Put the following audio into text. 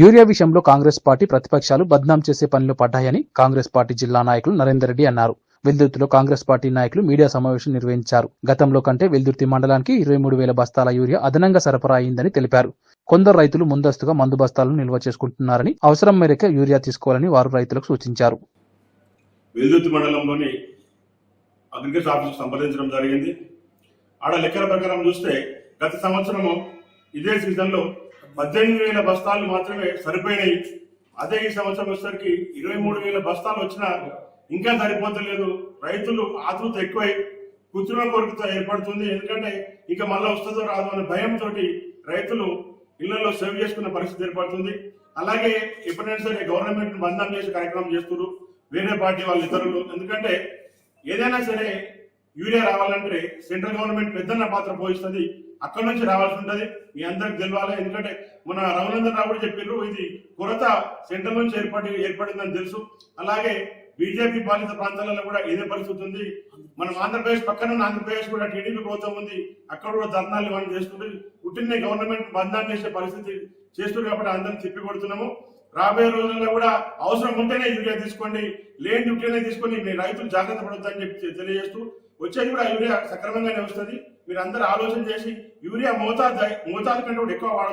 Urea విషయంలో Congress party ప్రతిపక్షాలు బద్నాం చేసే పనిలో పడ్డాయని కాంగ్రెస్ పార్టీ జిల్లా నాయకులు నరేందర్ రెడ్డి అన్నారు. వెల్దుర్తిలో కాంగ్రెస్ పార్టీ నాయకులు మీడియా సమావేశం నిర్వహించారు. గతంలో కంటే వెల్దుర్తి మండలానికి ఇరవై మూడు వేల బస్తాల యూరియా అదనంగా సరఫరా అయిందని తెలిపారు. కొందరు రైతులు ముందస్తుగా మందు బస్తాలను నిల్వ చేసుకుంటున్నారని అవసరం మేరకు యూరియా తీసుకోవాలని వారు రైతులకు సూచించారు. వెల్దుర్తి మండలంలోని అగ్రికల్చర్ ఆఫీస్ సంప్రదించడం జరిగింది. ఆడ లెక్కల ప్రకారం చూస్తే గత సంవత్సరము ఇదే సీజన్లో పద్దెనిమిది వేల బస్తాలు మాత్రమే సరిపోయినాయి. అదే ఈ సంవత్సరం వచ్చేసరికి ఇరవై మూడు వేల బస్తాలు వచ్చినా ఇంకా సరిపోతలేదు. రైతులు ఆతృత ఎక్కువై కూర్చున్న కోరికతో ఏర్పడుతుంది. ఎందుకంటే ఇంకా మళ్ళీ వస్తుందో రాదో అనే భయంతో రైతులు ఇళ్ళలో సేవ్ చేసుకున్న పరిస్థితి ఏర్పడుతుంది. అలాగే ఎప్పుడైనా సరే గవర్నమెంట్ బంధం చేసే కార్యక్రమం చేస్తున్నారు. వేరే పార్టీ వాళ్ళు ఇతరులు. ఎందుకంటే ఏదైనా సరే యూరియా రావాలంటే సెంట్రల్ గవర్నమెంట్ పెద్దన్న పాత్ర పోషిస్తుంది. అక్కడ నుంచి రావాల్సి ఉంటుంది. మీ అందరికి తెలియాలి ఎందుకంటే మన రఘునందన్ రావు కూడా చెప్పారు ఇది కొరత సెంట్రల్ నుంచి ఏర్పడి ఏర్పడిందని తెలుసు. అలాగే బీజేపీ పాలిత ప్రాంతాలలో కూడా ఇదే పరిస్థితి ఉంది. మనం ఆంధ్రప్రదేశ్ పక్కన ఆంధ్రప్రదేశ్ కూడా టీడీపీ ప్రభుత్వం ఉంది. అక్కడ కూడా ధర్నాలు ఇవన్నీ చేస్తుంటే పుట్టిన గవర్నమెంట్ బంధాన్ని చేసే పరిస్థితి చేస్తుంది కాబట్టి అందరం తిప్పి కొడుతున్నాము. రాబోయే రోజుల్లో కూడా అవసరం ఉంటేనే యూరియా తీసుకోండి. లేని ఉంటేనే తీసుకొని మీ రైతులు జాగ్రత్త పడొద్దని చెప్పి తెలియజేస్తూ వచ్చేది కూడా యూరియా సక్రమంగానే వస్తుంది మీరు అందరూ ఆలోచన చేసి యూరియా మోతాదు మోతాదు కంటే కూడా ఎక్కువ వాడతారు